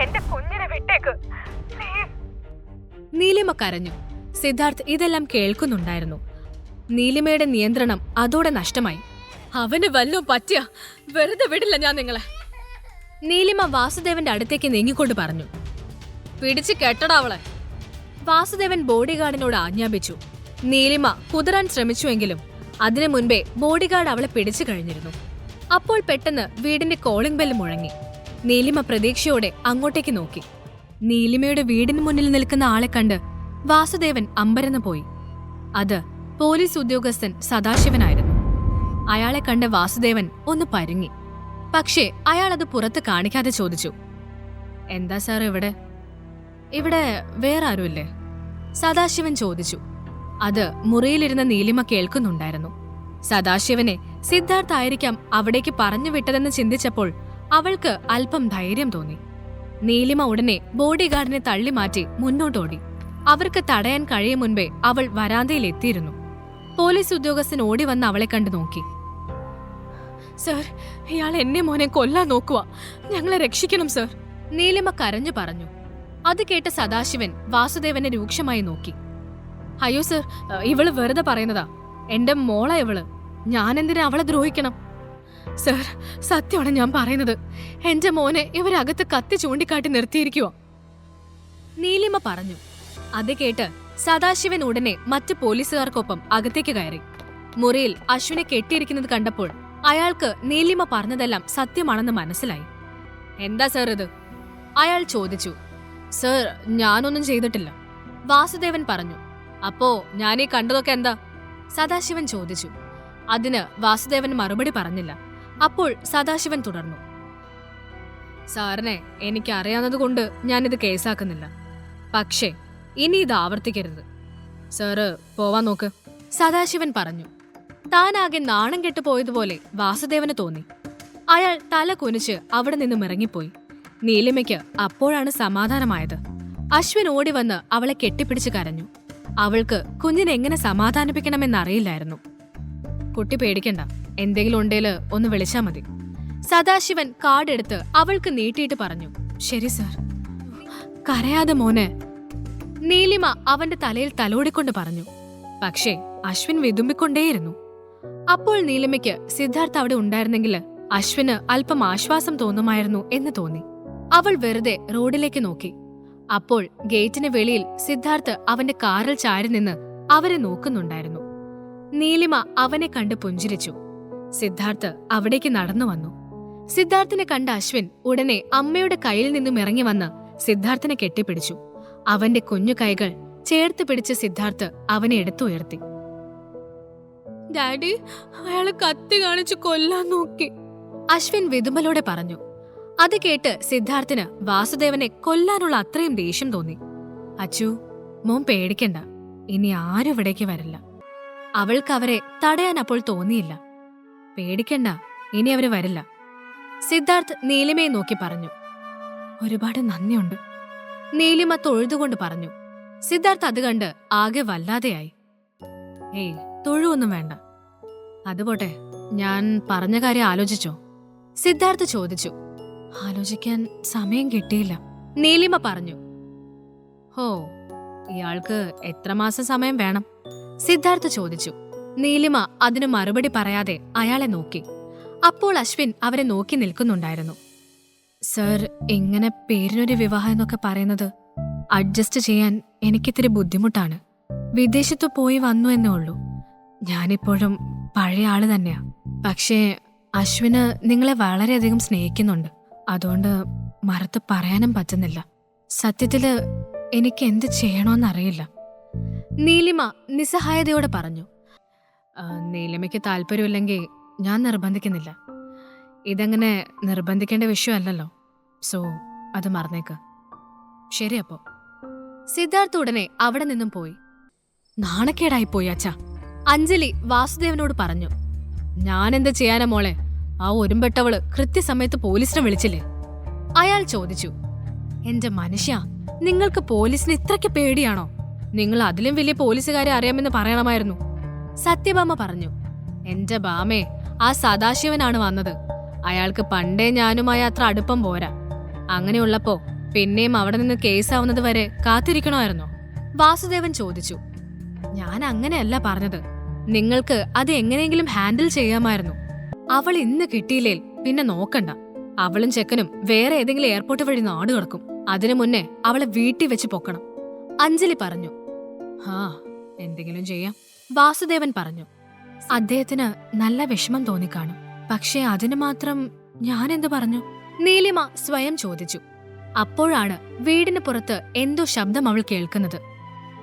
എന്റെ കുഞ്ഞിനെ വിട്ടേക്ക്. നീലിമ കരഞ്ഞു. സിദ്ധാർത്ഥ് ഇതെല്ലാം കേൾക്കുന്നുണ്ടായിരുന്നു. നീലിമയുടെ നിയന്ത്രണം അതോടെ നഷ്ടമായി. അവന് വല്ലോ പറ്റിയ? വെറുതെ വിടില്ല ഞാൻ നിങ്ങളെ. നീലിമ വാസുദേവന്റെ അടുത്തേക്ക് നീങ്ങിക്കൊണ്ട് പറഞ്ഞു. പിടിച്ച് കെട്ടടാ അവളെ. വാസുദേവൻ ബോഡിഗാർഡിനോട് ആജ്ഞാപിച്ചു. നീലിമ കുതിരാൻ ശ്രമിച്ചുവെങ്കിലും അതിനു മുൻപേ ബോഡിഗാർഡ് അവളെ പിടിച്ചു കഴിഞ്ഞിരുന്നു. അപ്പോൾ പെട്ടെന്ന് വീടിന്റെ കോളിംഗ് ബെല്ല് മുഴങ്ങി. നീലിമ പ്രതീക്ഷയോടെ അങ്ങോട്ടേക്ക് നോക്കി. നീലിമയുടെ വീടിന് മുന്നിൽ നിൽക്കുന്ന ആളെ കണ്ട് വാസുദേവൻ അമ്പരന്ന് പോയി. അത് പോലീസ് ഉദ്യോഗസ്ഥൻ സദാശിവനായിരുന്നു. അയാളെ കണ്ട വാസുദേവൻ ഒന്ന് പരുങ്ങി. പക്ഷേ അയാൾ അത് പുറത്ത് കാണിക്കാതെ ചോദിച്ചു. എന്താ സാർ ഇവിടെ? ഇവിടെ വേറെ ആരുമില്ലേ? സദാശിവൻ ചോദിച്ചു. അത് മുറിയിലിരുന്ന നീലിമ കേൾക്കുന്നുണ്ടായിരുന്നു. സദാശിവനെ സിദ്ധാർത്ഥ ആയിരിക്കാം അവിടേക്ക് പറഞ്ഞു വിട്ടതെന്ന് ചിന്തിച്ചപ്പോൾ അവൾക്ക് അല്പം ധൈര്യം തോന്നി. നീലിമ ഉടനെ ബോഡിഗാർഡിനെ തള്ളി മാറ്റി മുന്നോട്ടോടി. അവർക്ക് തടയാൻ കഴിയും മുൻപേ അവൾ വരാന്തയിൽ എത്തിയിരുന്നു. പോലീസ് ഉദ്യോഗസ്ഥൻ ഓടി വന്ന് അവളെ കണ്ടു നോക്കി. സർ ഇയാൾ എന്നെ മോനെ കൊല്ലാൻ നോക്കുക ഞങ്ങളെ രക്ഷിക്കണം സർ. നീലിമ കരഞ്ഞു പറഞ്ഞു. അത് കേട്ട സദാശിവൻ വാസുദേവനെ രൂക്ഷമായി നോക്കി. അയ്യോ സർ ഇവൾ വെറുതെ പറയുന്നതാ. എന്റെ മോള ഇവൾ. ഞാനെന്തിനാ അവളെ ദ്രോഹിക്കണം? സർ സത്യമാണ് ഞാൻ പറയുന്നത്. എന്റെ മോനെ ഇവരകത്ത് കത്തി ചൂണ്ടിക്കാട്ടി നിർത്തിയിരിക്കുക നീലിമ പറഞ്ഞു. അത് കേട്ട് സദാശിവൻ ഉടനെ മറ്റു പോലീസുകാർക്കൊപ്പം അകത്തേക്ക് കയറി. മുറിയിൽ അശ്വിനെ കെട്ടിയിരിക്കുന്നത് കണ്ടപ്പോൾ അയാൾക്ക് നീലിമ പറഞ്ഞതെല്ലാം സത്യമാണെന്ന് മനസ്സിലായി. എന്താ സർ ഇത്? അയാൾ ചോദിച്ചു. സർ ഞാനൊന്നും ചെയ്തിട്ടില്ല. വാസുദേവൻ പറഞ്ഞു. അപ്പോ ഞാനീ കണ്ടതൊക്കെ എന്താ? സദാശിവൻ ചോദിച്ചു. അതിന് വാസുദേവൻ മറുപടി പറഞ്ഞില്ല. അപ്പോൾ സദാശിവൻ തുടർന്നു. സാറിനെ എനിക്ക് അറിയാവുന്നതുകൊണ്ട് ഞാനിത് കേസാക്കുന്നില്ല. പക്ഷേ ഇനി ഇത് ആവർത്തിക്കരുത്. സാറ് പോവാൻ നോക്ക്. സദാശിവൻ പറഞ്ഞു. താനാകെ നാണം കെട്ടു പോയതുപോലെ വാസുദേവന് തോന്നി. അയാൾ തല കുനിച്ച് അവിടെ നിന്നും ഇറങ്ങിപ്പോയി നീലിമയ്ക്ക് അപ്പോഴാണ് സമാധാനമായത്. അശ്വിൻ ഓടി വന്ന് അവളെ കെട്ടിപ്പിടിച്ച് കരഞ്ഞു. അവൾക്ക് കുഞ്ഞിനെങ്ങനെ സമാധാനിപ്പിക്കണമെന്നറിയില്ലായിരുന്നു. കുട്ടി പേടിക്കണ്ട. എന്തെങ്കിലും ഉണ്ടേൽ ഒന്ന് വിളിച്ചാ മതി. സദാശിവൻ കാർഡെടുത്ത് അവൾക്ക് നീട്ടിയിട്ട് പറഞ്ഞു. ശരി സർ കരയാതെ മോനെ നീലിമ അവന്റെ തലയിൽ തലോടിക്കൊണ്ട് പറഞ്ഞു. പക്ഷേ അശ്വിൻ വിതുമ്പിക്കൊണ്ടേയിരുന്നു. അപ്പോൾ നീലിമയ്ക്ക് സിദ്ധാർത്ഥ അവിടെ ഉണ്ടായിരുന്നെങ്കിൽ അശ്വിന് അല്പം ആശ്വാസം തോന്നുമായിരുന്നു എന്ന് തോന്നി. അവൾ വെറുതെ റോഡിലേക്ക് നോക്കി. അപ്പോൾ ഗേറ്റിന് വെളിയിൽ സിദ്ധാർത്ഥ് അവന്റെ കാറിൽ ചാരി നിന്ന് അവരെ നോക്കുന്നുണ്ടായിരുന്നു. നീലിമ അവനെ കണ്ട് പുഞ്ചിരിച്ചു. സിദ്ധാർത്ഥ് അവിടേക്ക് നടന്നു വന്നു. സിദ്ധാർത്ഥിനെ കണ്ട അശ്വിൻ ഉടനെ അമ്മയുടെ കയ്യിൽ നിന്നും ഇറങ്ങി വന്ന് സിദ്ധാർത്ഥിനെ കെട്ടിപ്പിടിച്ചു. അവന്റെ കുഞ്ഞു കൈകൾ ചേർത്ത് പിടിച്ച് സിദ്ധാർത്ഥ് അവനെ എടുത്തുയർത്തി ഡാഡി അയാളെ കത്തി കാണിച്ച് കൊല്ലാൻ നോക്കി. അശ്വിൻ വിതുമ്പലോടെ പറഞ്ഞു. അത് കേട്ട് സിദ്ധാർത്ഥിന് വാസുദേവനെ കൊല്ലാനുള്ള അത്രയും ദേഷ്യം തോന്നി. അച്ചു മോൻ പേടിക്കണ്ട. ഇനി ആരും ഇവിടേക്ക് വരില്ല. അവൾക്ക് അവരെ തടയാൻ അപ്പോൾ തോന്നിയില്ല. പേടിക്കണ്ട. ഇനി അവർ വരില്ല. സിദ്ധാർത്ഥ് നീലിമയെ നോക്കി പറഞ്ഞു. ഒരുപാട് നന്ദിയുണ്ട്. നീലിമ തൊഴുതുകൊണ്ട് പറഞ്ഞു. സിദ്ധാർത്ഥ് അത് കണ്ട് ആകെ വല്ലാതെയായി. ഏയ് തൊഴുവൊന്നും വേണ്ട. അതുപോട്ടെ ഞാൻ പറഞ്ഞ കാര്യം ആലോചിച്ചോ? സിദ്ധാർത്ഥ് ചോദിച്ചു. ആലോചിക്കാൻ സമയം കിട്ടിയില്ല. നീലിമ പറഞ്ഞു. ഹോ ഇയാൾക്ക് എത്ര മാസം സമയം വേണം? സിദ്ധാർത്ഥ് ചോദിച്ചു. നീലിമ അതിന് മറുപടി പറയാതെ അയാളെ നോക്കി. അപ്പോൾ അശ്വിൻ അവരെ നോക്കി നിൽക്കുന്നുണ്ടായിരുന്നു. സർ ഇങ്ങനെ പേരിനൊരു വിവാഹം എന്നൊക്കെ പറയുന്നത് അഡ്ജസ്റ്റ് ചെയ്യാൻ എനിക്കിത്തിരി ബുദ്ധിമുട്ടാണ്. വിദേശത്ത് പോയി വന്നു എന്നേ ഉള്ളൂ. ഞാനിപ്പോഴും പഴയ ആൾ തന്നെയാ. പക്ഷേ അശ്വിന് നിങ്ങളെ വളരെയധികം സ്നേഹിക്കുന്നുണ്ട്. അതുകൊണ്ട് മറുത്ത് പറയാനും പറ്റുന്നില്ല. സത്യത്തിൽ എനിക്ക് എന്ത് ചെയ്യണോന്നറിയില്ല. നീലിമ നിസ്സഹായതയോടെ പറഞ്ഞു. "ആ, നീലിമയ്ക്ക് താല്പര്യമില്ലെങ്കിൽ ഞാൻ നിർബന്ധിക്കുന്നില്ല. ഇതങ്ങനെ നിർബന്ധിക്കേണ്ട വിഷയമല്ലല്ലോ. സോ അത് മറന്നേക്ക്. ശരി അപ്പോ. സിദ്ധാർത്ഥ ഉടനെ അവിടെ നിന്നും പോയി. നാണക്കേടായി പോയി അച്ഛ. അഞ്ജലി വാസുദേവനോട് പറഞ്ഞു. ഞാൻ എന്ത് ചെയ്യാനാ മോളെ? ആ ഒരുമ്പെട്ടവൾ കൃത്യസമയത്ത് പോലീസിനെ വിളിച്ചില്ലേ? അയാൾ ചോദിച്ചു. എന്റെ മനുഷ്യ നിങ്ങൾക്ക് പോലീസിന് ഇത്രയ്ക്ക് പേടിയാണോ? നിങ്ങൾ അതിലും വലിയ പോലീസുകാരെ അറിയാമെന്ന് പറയണമായിരുന്നു. സത്യഭാമ പറഞ്ഞു എന്റെ ബാമേ ആ സദാശിവനാണ് വന്നത്. അയാൾക്ക് പണ്ടേ ഞാനുമായി അത്ര അടുപ്പം പോരാ. അങ്ങനെയുള്ളപ്പോ പിന്നെയും അവിടെ നിന്ന് കേസാവുന്നത് വരെ കാത്തിരിക്കണമായിരുന്നോ? വാസുദേവൻ ചോദിച്ചു ഞാൻ അങ്ങനെയല്ല പറഞ്ഞത്. നിങ്ങൾക്ക് അത് എങ്ങനെയെങ്കിലും ഹാൻഡിൽ ചെയ്യാമായിരുന്നു. അവൾ ഇന്ന് കിട്ടിയില്ലേൽ പിന്നെ നോക്കണ്ട. അവളും ചെക്കനും വേറെ ഏതെങ്കിലും എയർപോർട്ട് വഴി നാട് കിടക്കും അതിനു മുന്നേ അവളെ വീട്ടിൽ വെച്ച് പൊക്കണം. അഞ്ജലി പറഞ്ഞു ഹാ എന്തെങ്കിലും ചെയ്യാം. വാസുദേവൻ പറഞ്ഞു അദ്ദേഹത്തിന് നല്ല വിഷമം തോന്നിക്കാണും. പക്ഷേ അതിന് മാത്രം ഞാൻ എന്തു പറഞ്ഞു? നീലിമ സ്വയം ചോദിച്ചു. അപ്പോഴാണ് വീടിന് പുറത്ത് എന്തോ ശബ്ദം അവൾ കേൾക്കുന്നത്.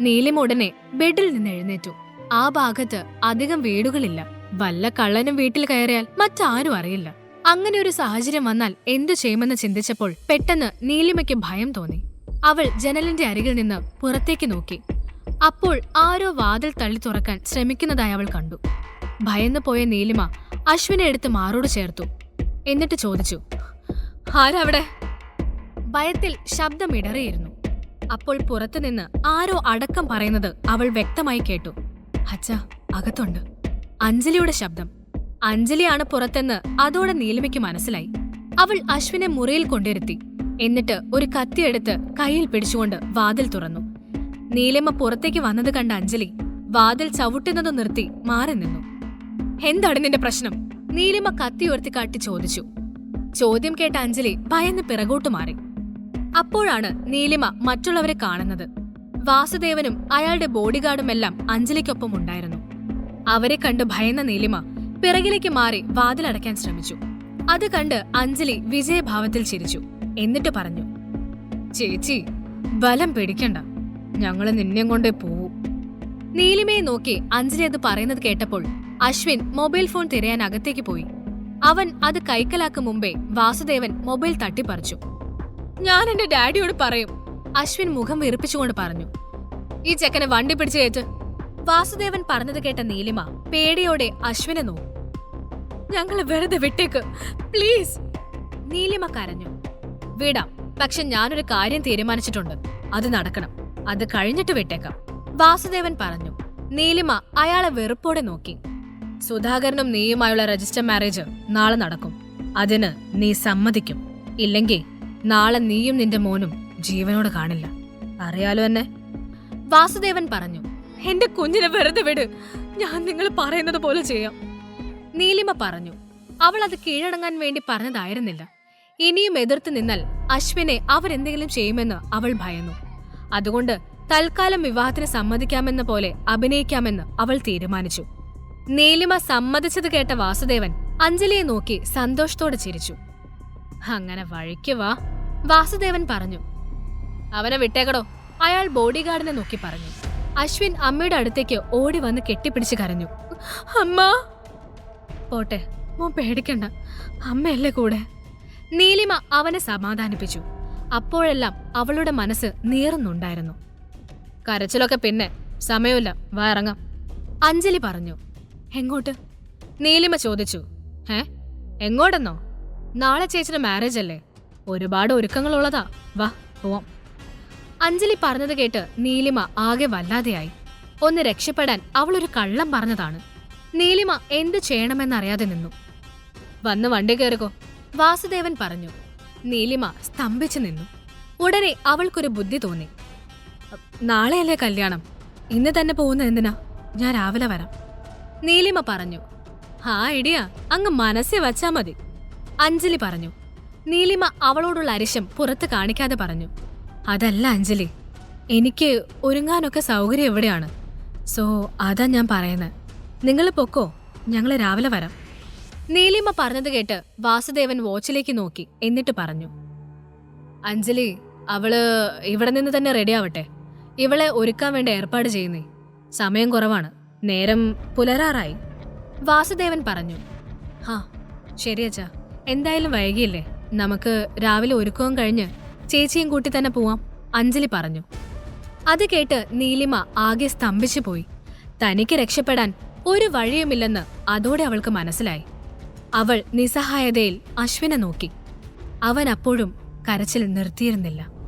നീലിമ ഉടനെ ബെഡിൽ നിന്ന് എഴുന്നേറ്റു. ആ ഭാഗത്ത് അധികം വീടുകളില്ല. വല്ല കള്ളനും വീട്ടിൽ കയറിയാൽ മറ്റാരും അറിയില്ല. അങ്ങനെ ഒരു സാഹചര്യം വന്നാൽ എന്തു ചെയ്യുമെന്ന് ചിന്തിച്ചപ്പോൾ പെട്ടെന്ന് നീലിമയ്ക്ക് ഭയം തോന്നി. അവൾ ജനലിന്റെ അരികിൽ നിന്ന് പുറത്തേക്ക് നോക്കി. അപ്പോൾ ആരോ വാതിൽ തള്ളി തുറക്കാൻ ശ്രമിക്കുന്നതായി അവൾ കണ്ടു. ഭയന്നു പോയ നീലിമ അശ്വിനെ എടുത്ത് മാറോട് ചേർത്തു. എന്നിട്ട് ചോദിച്ചു ആരവിടെ? ഭയത്തിൽ ശബ്ദം ഇടറിയിരുന്നു. അപ്പോൾ പുറത്തുനിന്ന് ആരോ അടക്കം പറയുന്നത് അവൾ വ്യക്തമായി കേട്ടു. അച്ഛ അകത്തുണ്ട്. അഞ്ജലിയുടെ ശബ്ദം. അഞ്ജലിയാണ് പുറത്തെന്ന് അതോടെ നീലിമയ്ക്ക് മനസ്സിലായി. അവൾ അശ്വിനെ മുറിയിൽ കൊണ്ടിരുത്തി. എന്നിട്ട് ഒരു കത്തിയെടുത്ത് കയ്യിൽ പിടിച്ചുകൊണ്ട് വാതിൽ തുറന്നു. നീലിമ പുറത്തേക്ക് വന്നത് കണ്ട അഞ്ജലി വാതിൽ ചവിട്ടുന്നത് നിർത്തി മാറി നിന്നു. എന്താണ് നിന്റെ പ്രശ്നം? നീലിമ കത്തി ഉയർത്തി കാട്ടി ചോദിച്ചു. ചോദ്യം കേട്ട അഞ്ജലി ഭയന്ന് പിറകോട്ടു മാറി. അപ്പോഴാണ് നീലിമ മറ്റുള്ളവരെ കാണുന്നത്. വാസുദേവനും അയാളുടെ ബോഡിഗാർഡുമെല്ലാം അഞ്ജലിക്കൊപ്പം ഉണ്ടായിരുന്നു. അവരെ കണ്ട് ഭയന്ന നീലിമ പിറകിലേക്ക് മാറി വാതിലടയ്ക്കാൻ ശ്രമിച്ചു. അത് കണ്ട് അഞ്ജലി വിജയഭാവത്തിൽ ചിരിച്ചു. എന്നിട്ട് പറഞ്ഞു ചേച്ചി ബലം പിടിക്കണ്ട. ഞങ്ങൾ നിന്നെയും കൊണ്ടേ പോവൂ. നീലിമയെ നോക്കി അഞ്ജലി അത് പറയുന്നത് കേട്ടപ്പോൾ അശ്വിൻ മൊബൈൽ ഫോൺ തിരയാൻ അകത്തേക്ക് പോയി. അവൻ അത് കൈക്കലാക്കും മുമ്പേ വാസുദേവൻ മൊബൈൽ തട്ടിപ്പറിച്ചു. ഞാൻ എന്റെ ഡാഡിയോട് പറയും അശ്വിൻ മുഖം വീർപ്പിച്ചുകൊണ്ട് പറഞ്ഞു. ഈ ചെക്കനെ വണ്ടി പിടിച്ചു കയറ്റ്. വാസുദേവൻ പറഞ്ഞത് കേട്ട നീലിമ പേടിയോടെ അശ്വിനെ നോക്കി. ഞങ്ങൾ വെറുതെ വിട്ടേക്ക് പ്ലീസ്. നീലിമ കരഞ്ഞു. വിടാം പക്ഷെ ഞാനൊരു കാര്യം തീരുമാനിച്ചിട്ടുണ്ട്. അത് നടക്കണം. അത് കഴിഞ്ഞിട്ട് വിട്ടേക്കാം. വാസുദേവൻ പറഞ്ഞു നീലിമ അയാളെ വെറുപ്പോടെ നോക്കി. സുധാകരനും നീയുമായുള്ള രജിസ്റ്റർ മാരേജ് നാളെ നടക്കും. അതിന് നീ സമ്മതിക്കും. ഇല്ലെങ്കിൽ നാളെ നീയും നിന്റെ മോനും ജീവനോട് കാണില്ല. അറിയാലോ എന്നെ? വാസുദേവൻ പറഞ്ഞു എന്റെ കുഞ്ഞിനെ വെറുതെ വിട്. ഞാൻ നിങ്ങൾ പറയുന്നത് പോലെ ചെയ്യാം. നീലിമ പറഞ്ഞു അവൾ അത് കീഴടങ്ങാൻ വേണ്ടി പറഞ്ഞതായിരുന്നില്ല. ഇനിയും എതിർത്ത് നിന്നാൽ അശ്വിനെ അവരെന്തെങ്കിലും ചെയ്യുമെന്ന് അവൾ ഭയന്നു. അതുകൊണ്ട് തൽക്കാലം വിവാഹത്തിന് സമ്മതിക്കാമെന്ന പോലെ അഭിനയിക്കാമെന്ന് അവൾ തീരുമാനിച്ചു. നീലിമ സമ്മതിച്ചത് കേട്ട വാസുദേവൻ അഞ്ജലിയെ നോക്കി സന്തോഷത്തോടെ ചിരിച്ചു. അങ്ങനെ വഴിക്ക് വാ വാസുദേവൻ പറഞ്ഞു. അവനെ വിട്ടേക്കടോ അയാൾ ബോഡിഗാർഡിനെ നോക്കി പറഞ്ഞു. അശ്വിൻ അമ്മയുടെ അടുത്തേക്ക് ഓടി വന്ന് കെട്ടിപ്പിടിച്ച് കരഞ്ഞു. അമ്മ! പോട്ടെ മോൻ പേടിക്കണ്ട അമ്മയല്ലേ കൂടെ? നീലിമ അവനെ സമാധാനിപ്പിച്ചു. അപ്പോഴെല്ലാം അവളുടെ മനസ്സ് നീറുന്നുണ്ടായിരുന്നു. കരച്ചിലൊക്കെ പിന്നെ സമയമില്ല വാ ഇറങ്ങാം. അഞ്ജലി പറഞ്ഞു എങ്ങോട്ട്? നീലിമ ചോദിച്ചു ഏ എങ്ങോട്ടെന്നോ? നാളെ ചേച്ചിയുടെ മാരേജ് അല്ലേ? ഒരുപാട് ഒരുക്കങ്ങളുള്ളതാ. വാ പോവാം. അഞ്ജലി പറഞ്ഞത് കേട്ട് നീലിമ ആകെ വല്ലാതെയായി. ഒന്ന് രക്ഷപ്പെടാൻ അവളൊരു കള്ളം പറഞ്ഞതാണ്. നീലിമ എന്തു ചെയ്യണമെന്നറിയാതെ നിന്നു. വന്ന് വണ്ടി കയറുകോ വാസുദേവൻ പറഞ്ഞു. നീലിമ സ്തംഭിച്ചു നിന്നു. ഉടനെ അവൾക്കൊരു ബുദ്ധി തോന്നി. നാളെയല്ലേ കല്യാണം? ഇന്ന് തന്നെ പോകുന്ന എന്തിനാ? ഞാൻ രാവിലെ വരാം. നീലിമ പറഞ്ഞു. ഹാ ഇടിയ. അങ്ങ് മനസ്സിൽ വച്ചാ മതി. അഞ്ജലി പറഞ്ഞു. നീലിമ അവളോടുള്ള അരിശം പുറത്ത് കാണിക്കാതെ പറഞ്ഞു. അതല്ല അഞ്ജലി. എനിക്ക് ഒരുങ്ങാനൊക്കെ സൗകര്യം എവിടെയാണ് സോ അതാ ഞാൻ പറയുന്നത് നിങ്ങൾ പൊക്കോ? ഞങ്ങൾ രാവിലെ വരാം. നീലിമ പറഞ്ഞത് കേട്ട് വാസുദേവൻ വാച്ചിലേക്ക് നോക്കി. എന്നിട്ട് പറഞ്ഞു. അഞ്ജലി അവൾ ഇവിടെ നിന്ന് തന്നെ റെഡി ആവട്ടെ. ഇവളെ ഒരുക്കാൻ വേണ്ട ഏർപ്പാട് ചെയ്യുന്നേ. സമയം കുറവാണ്. നേരം പുലരാറായി. വാസുദേവൻ പറഞ്ഞു. ഹാ ശരി അച്ഛാ. എന്തായാലും വൈകിയില്ലേ. നമുക്ക് രാവിലെ ഒരുക്കവും കഴിഞ്ഞ് ചേച്ചിയും കൂട്ടി തന്നെ പോവാം. അഞ്ജലി പറഞ്ഞു. അത് കേട്ട് നീലിമ ആകെ സ്തംഭിച്ചു പോയി. തനിക്ക് രക്ഷപ്പെടാൻ ഒരു വഴിയുമില്ലെന്ന് അതോടെ അവൾക്ക് മനസ്സിലായി. അവൾ നിസ്സഹായതയിൽ അശ്വിനെ നോക്കി. അവൻ അപ്പോഴും കരച്ചിൽ നിർത്തിയിരുന്നില്ല.